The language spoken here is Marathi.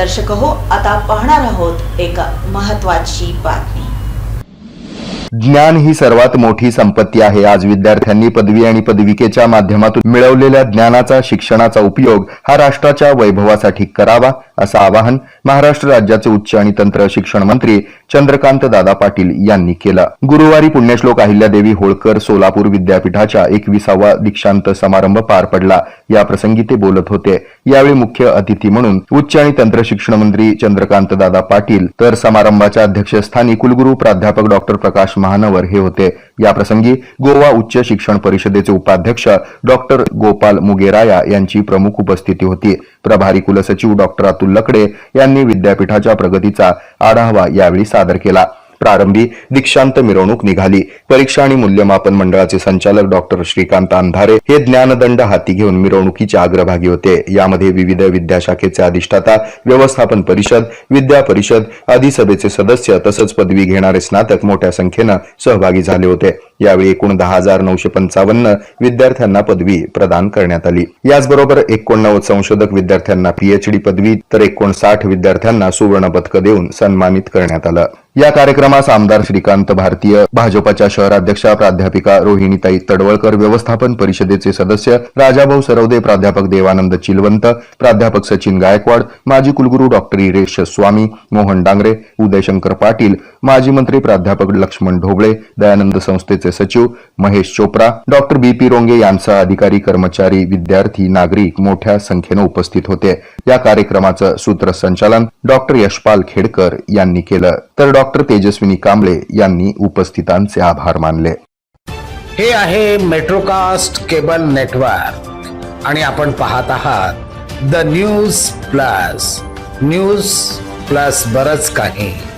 दर्शक हो आता पाहणार आहोत एक महत्वाची बातमी. ज्ञान ही सर्वात मोठी संपत्ती आहे. आज विद्यार्थ्यांनी पदवी आणि पदविकेच्या माध्यमातून मिळवलेल्या ज्ञानाचा शिक्षणाचा उपयोग हा राष्ट्राच्या वैभवासाठी करावा असं आवाहन महाराष्ट्र राज्याचे उच्च आणि तंत्र शिक्षण मंत्री चंद्रकांत दादा पाटील यांनी केलं. गुरुवारी पुण्यश्लोक अहिल्यादेवी होळकर सोलापूर विद्यापीठाच्या एकविसावा दीक्षांत समारंभ पार पडला. या प्रसंगी ते बोलत होते. यावेळी मुख्य अतिथी म्हणून उच्च आणि तंत्र शिक्षण मंत्री चंद्रकांत दादा पाटील तर समारंभाच्या अध्यक्षस्थानी कुलगुरू प्राध्यापक डॉक्टर प्रकाश महानवर हे होते. याप्रसंगी गोवा उच्च शिक्षण परिषदेचे उपाध्यक्ष डॉक्टर गोपाल मुगेराया यांची प्रमुख उपस्थिती होती. प्रभारी कुलसचिव डॉक्टर अतुल लकडे यांनी विद्यापीठाच्या प्रगतीचा आढावा यावेळी सादर केला. प्रारंभी दीक्षांत मिरवणूक निघाली. परीक्षा आणि मूल्यमापन मंडळाचे संचालक डॉक्टर श्रीकांत अंधारे हे ज्ञानदंड हाती घेऊन मिरवणुकीच्या अग्रभागी होते. यामध्ये विविध विद्याशाखेचे अधिष्ठाता व्यवस्थापन परिषद विद्या परिषद अधिसभेचे सदस्य तसंच पदवी घेणारे स्नातक मोठ्या संख्येनं सहभागी झाले होते. यावेळी एकूण दहा हजार नऊशे पंचावन्न विद्यार्थ्यांना पदवी प्रदान करण्यात आली. याचबरोबर एकोणनव्वद संशोधक विद्यार्थ्यांना पीएचडी पदवी तर एकोणसाठ विद्यार्थ्यांना सुवर्ण पदक देऊन सन्मानित करण्यात आलं. या कार्यक्रमास आमदार श्रीकांत भारतीय भाजपच्या शहराध्यक्षा प्राध्यापिका रोहिणीताई तडवळकर व्यवस्थापन परिषदेचे सदस्य राजाभाऊ सरवदे प्राध्यापक देवानंद चिलवंत प्राध्यापक सचिन गायकवाड माजी कुलगुरू डॉक्टर इरेश स्वामी मोहन डांगरे उदयशंकर पाटील माजी मंत्री प्राध्यापक लक्ष्मण ढोबळे दयानंद संस्थेचे संस्थेचे सचिव Mahesh Chopra doctor B P Ronge यांचा अधिकारी कर्मचारी विद्यार्थी नागरिक मोठ्या संख्येनं उपस्थित होते. या कार्यक्रमाचं सूत्रसंचालन डॉक्टर यशपाल खेडकर यांनी केलं. तर डॉक्टर तेजस्विनी कांबळे यांनी उपस्थितांचे आभार मानले. हे आहे मेट्रोकास्ट केबल नेटवर्क. आणि आपण पाहत आहात the news plus. News plus बरच काही.